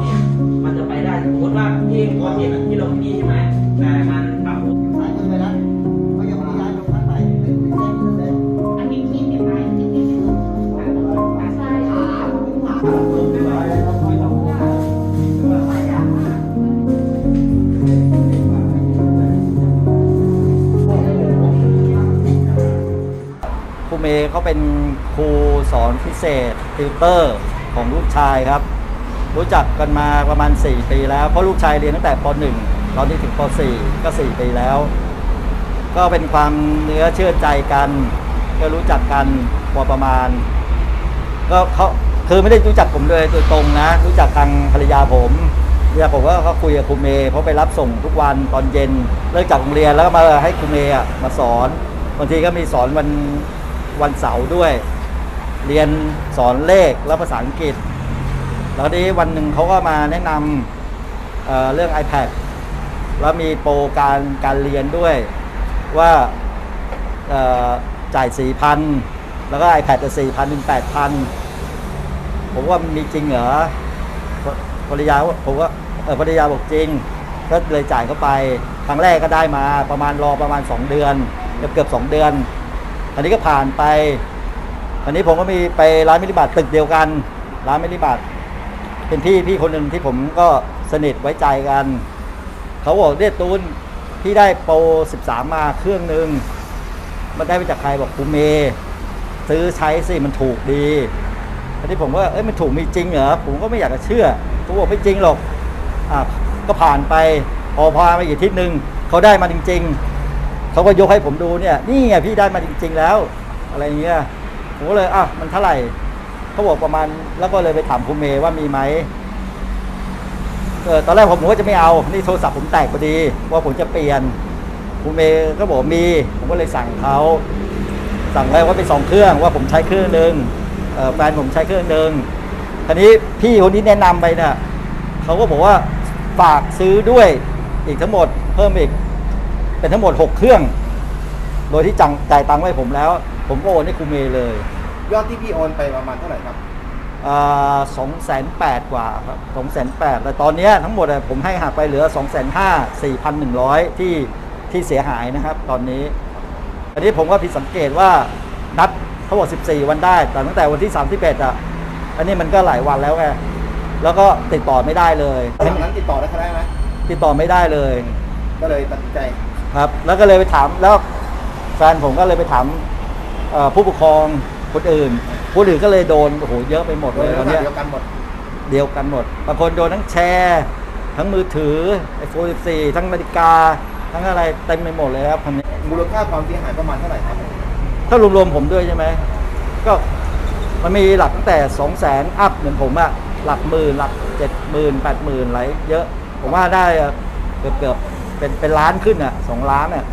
เนี่ยมันจะไปได้สมมติว่าที่คอเทียนที่เราที่ใช่ไหมแต่มันปรับสายมือไปแล้วเขยากย้ายลงพัดไปเป็นเส้นเส้นอันนี้ที่เห็นไหมที่ที่ที่ใช่ค่ะครูเมย์เขาเป็นครูสอนพิเศษติวเตอร์ของลูกชายครับ รู้จักกันมาประมาณ 4 ปีแล้ว เพราะลูกชายเรียนตั้งแต่ป .1 ตอนนี้ถึงป .4 ก็ 4 ปีแล้ว ก็เป็นความเนื้อเชื่อใจกันก็รู้จักกันพอประมาณ ก็เขาคือไม่ได้รู้จักผมเลยโดยตรงนะ รู้จักทางภรรยาผมภรรยาผมก็เขาคุยกับครูเมย์เพราะไปรับส่งทุกวันตอนเย็นเลิกจากโรงเรียนแล้วก็มาให้ครูเมย์มาสอนบางทีก็มีสอนวันวันเสาร์ด้วย เรียนสอนเลขและภาษาอังกฤษ แล้วทีนี้วันหนึ่งเขาก็มาแนะนำเเรื่อง iPad แล้วมีโปรการการเรียนด้วยว่าจ่ายสี่พันแล้วก็ iPad จะสี่พันเป็นแปดพันผมว่ามีจริงเหรอภรรยาผมว่าภรรยาบอกจริง ก็เลยจ่ายเข้าไปครั้งแรกก็ได้มาประมาณรอประมาณ 2 เดือนเกือบเกือบสองเดือนอันนี้ก็ผ่านไปอันนี้ผมก็มีไปร้านมินิบัตตึกเดียวกัน ร้านมินิบัต เป็นพี่พี่คนหนึ่งที่ผมก็สนิทไว้ใจกัน เขาบอกเรียตูนพี่ได้โปร13 มาเครื่องหนึ่งมันได้มาจากใครบอกภูเม ซื้อใช้สิมันถูกดีอันนี้ผมว่าเอ้ยมันถูกมีจริงเหรอผมก็ไม่อยากจะเชื่อเขาบอกไม่จริงหรอกอะก็ผ่านไปพอพามาอีกทิศหนึ่งเขาได้มาจริง ๆเขาก็ยกให้ผมดูเนี่ย นี่ไงพี่ได้มาจริง ๆ แล้ว อะไรเงี้ยผมเลยอะมันเท่าไหร่ เขาบอกประมาณ แล้วก็เลยไปถามคุณเมย์ว่ามีไหมเออตอนแรกผมผมก็จะไม่เอา นี่โทรศัพท์ผมแตกพอดี ว่าผมจะเปลี่ยนคุณเมย์ก็บอกมี ผมก็เลยสั่งเขาสั่งไว้ว่าเป็นสองเครื่องว่าผมใช้เครื่องหนึ่งแฟนผมใช้เครื่องหนึ่งทีนี้พี่คนที่แนะนำไปเนี่ยเขาก็บอกว่าฝากซื้อด้วยอีกทั้งหมดเพิ่มอีก เป็นทั้งหมดหกเครื่อง โดยที่จังจ่ายตังค์ไว้ผมแล้ว ผมก็โอนให้คุณเมย์เลย ยอดที่พี่โอนไปประมาณเท่าไหร่ครับสองแสนแปดกว่าครับสองแสนแปดแต่ตอนเนี้ยทั้งหมดอะผมให้หักไปเหลือสองแสนห้าสี่พันหนึ่งร้อยที่ที่เสียหายนะครับ ตอนนี้ อันนี้ผมก็ผิดสังเกตว่านัดเขาบอกสิบสี่วันได้ แต่ตั้งแต่วันที่สามที่เอ็ดอะ อันนี้มันก็หลายวันแล้วไง แล้วก็ติดต่อไม่ได้เลยหลังนั้นติดต่อได้เขาได้ไหมติดต่อไม่ได้เลย ก็เลยตัดสินใจ ครับ แล้วก็เลยไปถาม แล้วแฟนผมก็เลยไปถามเอ่อผู้ปกครอง คนอื่นผู้อื่นก็เลยโดนโอ้โหเยอะไปหมดโดเลยยตลัอกนษณะเนี้ยเดียวกันหมดเดียวกันหมดบางคนโดนทั้งแชร์ ทั้งมือถือไอโฟน14 ทั้งนาฬิกา ทั้งอะไรเต็มไปหมดเลยครับคันนี้มูลค่าความเสียหายประมาณเท่าไหร่ครับถ้ารวมๆผมด้วยใช่ไหมก็มันมีหลักตั้งแต่ 2 0 0แสนอัพเหมือนผมอะหลักหมื่นหลักเจ็ดหมื่นแปดหมื่นอะไรเยอะ ผมว่าได้เกือบเกือบๆเป็นเป็นล้านขึ้นอะสองล้านอะ